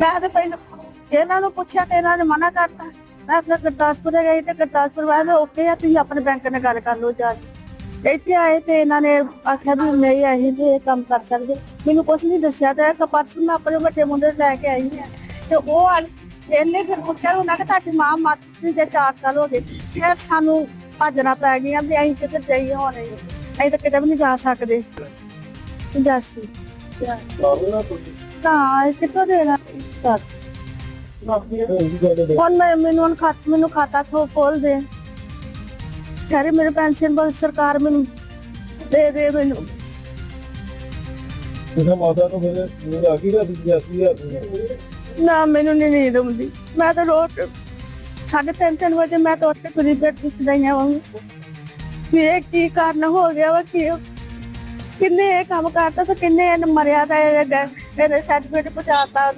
ਮੈਂ ਤੇ ਪਹਿਲਾਂ ਇਹਨਾਂ ਨੂੰ ਪੁੱਛਿਆ ਤੇ ਇਹਨਾਂ ਨੇ ਮਨਾ ਕਰਤਾ। ਮੈਂ ਫਿਰ ਗੁਰਦਾਸਪੁਰ ਗਈ ਤੇ ਗੁਰਦਾਸਪੁਰ ਵਾਲੇ ਓਕੇ ਆ, ਤੁਸੀਂ ਆਪਣੇ ਬੈਂਕ ਨਾਲ ਗੱਲ ਕਰ ਲਓ ਜਾ ਕੇ। ਇੱਥੇ ਆਏ ਤੇ ਇਹਨਾਂ ਨੇ ਆਖਿਆ ਵੀ ਨਹੀਂ, ਅਸੀਂ ਨਹੀਂ ਇਹ ਕੰਮ ਕਰ ਸਕਦੇ। ਮੈਨੂੰ ਕੁਝ ਨਹੀਂ ਦੱਸਿਆ ਤੇ ਇੱਕ ਪਰਸਨ ਮੈਂ ਆਪਣੇ ਵੱਡੇ ਮੁੰਡੇ ਲੈ ਕੇ ਆਈ ਹਾਂ ਤੇ ਉਹ ਇਹਨੇ ਫਿਰ ਪੁੱਛਿਆ ਉਹਨਾਂ ਕਿ ਤੁਹਾਡੀ ਮਾਂ ਮੱਤ ਦੇ 4 ਸਾਲ ਹੋ ਗਏ। ਫਿਰ ਸਾਨੂੰ ਭੱਜਣਾ ਪੈ ਗਿਆ ਵੀ ਅਸੀਂ ਕਿੱਥੇ ਜਾਈਏ, ਹੁਣ ਅਸੀਂ ਅਸੀਂ ਤਾਂ ਕਿਤੇ ਵੀ ਨਹੀਂ ਜਾ ਸਕਦੇ। ਦੱਸ। ਤਾਂ ਇਹ ਕਿੱਥੋਂ ਦੇਣਾ ਸਰ ਹੁਣ ਮੈਂ ਮੈਨੂੰ ਹੁਣ ਖਾਤ ਮੈਨੂੰ ਖਾਤਾ ਖੋ ਖੋਲ ਦੇ ਕਰੇ ਮੇਰੇ ਪੈਨਸ਼ਨ ਬਲ ਸਰਕਾਰ ਮੈਨੂੰ ਦੇ ਦੇ ਮੈਨੂੰ ਤੁਸੀਂ ਮਾਤਾ ਤੋਂ ਮੇਰੇ ਮੇਰੇ ਆ ਗਈ ਨਾ ਤੁਸੀਂ ਅਸੀਂ ਨਾ ਮੈਨੂੰ ਨਹੀਂ ਨੀਂਦ ਆਉਂਦੀ ਮੈਂ ਤਾਂ ਰੋਜ਼ ਸਾਢੇ ਤਿੰਨ ਤਿੰਨ ਵਜੇ ਮੈਂ ਤਾਂ ਉੱਠ ਕੇ ਤੁਰੀ ਫਿਰਦੀ ਚੜਾਈਆਂ ਵਾਂ ਵੀ ਇਹ ਕੀ ਕਾਰਨ ਹੋ ਗਿਆ ਵਾ, ਕੀ ਕਿੰਨੇ ਇਹ ਕੰਮ ਕਰਤਾ ਤੇ ਕਿੰਨੇ ਇਹਨੂੰ ਮਰਿਆ ਤਾਂ ਇਹਦੇ ਸਰਟੀਫਿਕੇਟ ਪਹੁੰਚਾਤਾ ਤੇ